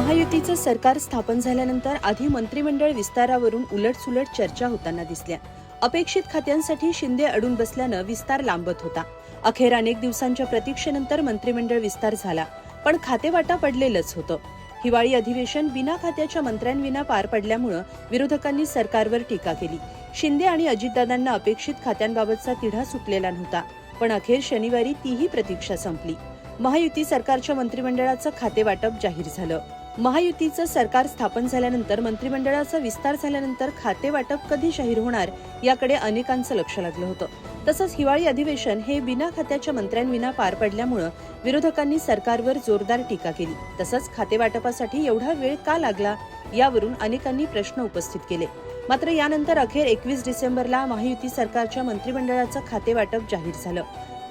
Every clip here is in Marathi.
महायुतीचं सरकार स्थापन झाल्यानंतर आधी मंत्रिमंडळ विस्तारावरून उलटसुलट चर्चा होताना दिसल्या. अपेक्षित खात्यांसाठी शिंदे अडून बसल्यानं विस्तार लांबत होता. अखेर अनेक दिवसांच्या प्रतीक्षेनंतर मंत्रिमंडळ विस्तार झाला पण खातेवाटा पडलेलंच होतं. हिवाळी अधिवेशन बिना खात्याच्या मंत्र्यांविना पार पडल्यामुळं विरोधकांनी सरकारवर टीका केली. शिंदे आणि अजितदादांना अपेक्षित खात्यांबाबतचा तिढा सुटलेला नव्हता पण अखेर शनिवारी तीही प्रतीक्षा संपली. महायुती सरकारच्या मंत्रिमंडळाचं खातेवाटप जाहीर झालं. महायुतीचं सरकार स्थापन झाल्यानंतर मंत्रिमंडळाचा विस्तार झाल्यानंतर खातेवाटप कधी जाहीर होणार याकडे अनेकांचं लक्ष लागलं होतं. तसंच हिवाळी अधिवेशन हे बिना खात्याच्या मंत्र्यांविना पार पडल्यामुळं विरोधकांनी सरकारवर जोरदार टीका केली. तसंच खातेवाटपासाठी एवढा वेळ का लागला यावरून अनेकांनी प्रश्न उपस्थित केले. मात्र यानंतर अखेर एकवीस डिसेंबरला महायुती सरकारच्या मंत्रिमंडळाचं खातेवाटप जाहीर झालं.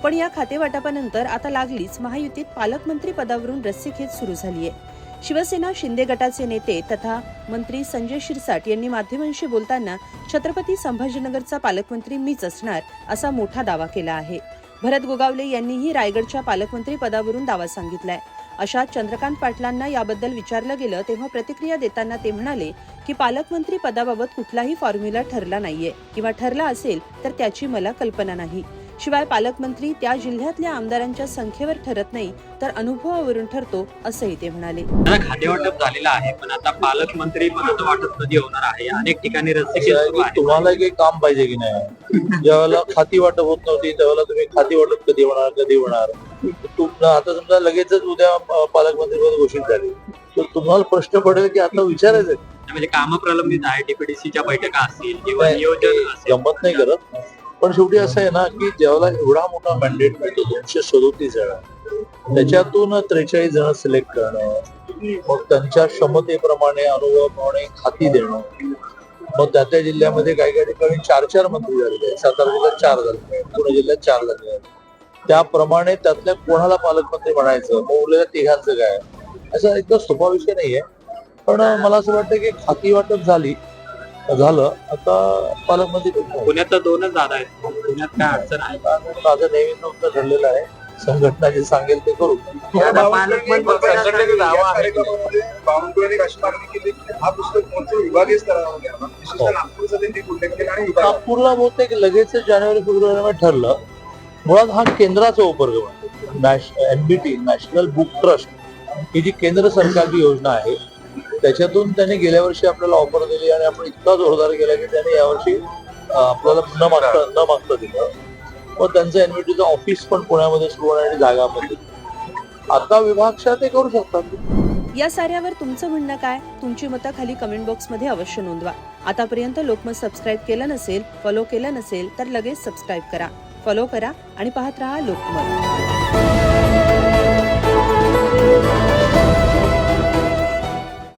पण या खातेवाटपानंतर आता लागलीच महायुतीत पालकमंत्री पदावरून रस्सीखेच सुरू झाली आहे शिवसेना शिंदे गटाचे नेते तथा मंत्री संजय शिरसाट यांनी माध्यमांशी बोलताना छत्रपती संभाजीनगरचा पालकमंत्री मीच असणार असा मोठा दावा केला आहे. भरत गोगावले यांनीही रायगडच्या पालकमंत्री पदावरून दावा सांगितलाय. अशा चंद्रकांत पाटलांना याबद्दल विचारलं गेलं तेव्हा प्रतिक्रिया देताना ते म्हणाले की पालकमंत्री पदाबाबत कुठलाही फॉर्म्युला ठरला नाहीये. किंवा ठरला असेल तर त्याची मला कल्पना नाही. शिवाय पालकमंत्री त्या जिल्ह्यातल्या आमदारांच्या संख्येवर ठरत नाही तर अनुभवावरून ठरतो असंही ते म्हणाले. आता खातेवाटप झालेलं आहे पण आता पालकमंत्री पदाचं वाटप कधी होणार आहे? अनेक ठिकाणी रस्ते तुम्हाला काही काम पाहिजे की नाही? ज्यावेळेला खाती वाटप होत नव्हती त्यावेळेला तुम्ही खाती वाटप कधी होणार कधी होणार? आता समजा लगेचच उद्या पालकमंत्री पद घोषित झाले. तर तुम्हाला प्रश्न पडेल की आता विचारायचं. म्हणजे कामं प्रलंबित आहे डीपीडीसीच्या बैठका असतील किंवा नियोजन गंमत नाही करत पण शेवटी असं आहे ना की ज्यावेळेला एवढा मोठा मॅन्डेट मिळतो दोनशे सदोतीस जण त्याच्यातून त्रेचाळीस जण सिलेक्ट करणं मग त्यांच्या क्षमतेप्रमाणे अनुभवाप्रमाणे खाती देणं. मग त्या त्या जिल्ह्यामध्ये काही काही ठिकाणी चार चार मंत्री झालेले आहेत. सातारा जिल्ह्यात चार झालेले आहेत. पुणे जिल्ह्यात चार झालेले आहेत. त्याप्रमाणे त्यातल्या कोणाला पालकमंत्री म्हणायचं? मग उरलेल्या तिघांचं काय? असा एकदम सोपा विषय नाहीये. पण मला असं वाटतं की खाती वाटप झाली झालं आता पालकमंत्री? पुण्यात तर दोनच जागा आहेत. पुण्यात काय अडचण आहे? माझं नेहमी नव्हतं ठरलेलं आहे. संघटना जे सांगेल ते करू. संघटनेचे दावा आहे. बावनकुळेने अशी मागणी केली की हा पुस्तक मोठं विभागीय स्तरावर घ्यावा विशेषतः नागपूरचा त्यांनी उल्लेख केला आणि विभाग नागपूरला बहुतेक लगेच जानेवारी फेब्रुवारीमध्ये ठरलं. मुळात हा केंद्राचा उपक्रम आहे. एनबीटी नॅशनल बुक ट्रस्ट ही जी केंद्र सरकारची योजना आहे त्याच्यातून त्यांनी गेल्या वर्षी आपल्याला ऑफर दिली आणि आपण इतका जोरदार केला की त्यांनी यावर्षी आपल्याला न मागता न मागता दिलं. मग त्यांचं एनव्हिटीचं ऑफिस पण पुण्यामध्ये सुरू होणार आणि जागा आता विभागशा ते करू शकतात. या साऱ्यावर तुमचं म्हणणं काय? तुमची मतं खाली कमेंट बॉक्समध्ये अवश्य नोंदवा. आतापर्यंत लोकमत सबस्क्राईब केलं नसेल फॉलो केलं नसेल तर लगेच सबस्क्राईब करा. फॉलो करा आणि पाहत रहा लोकमत.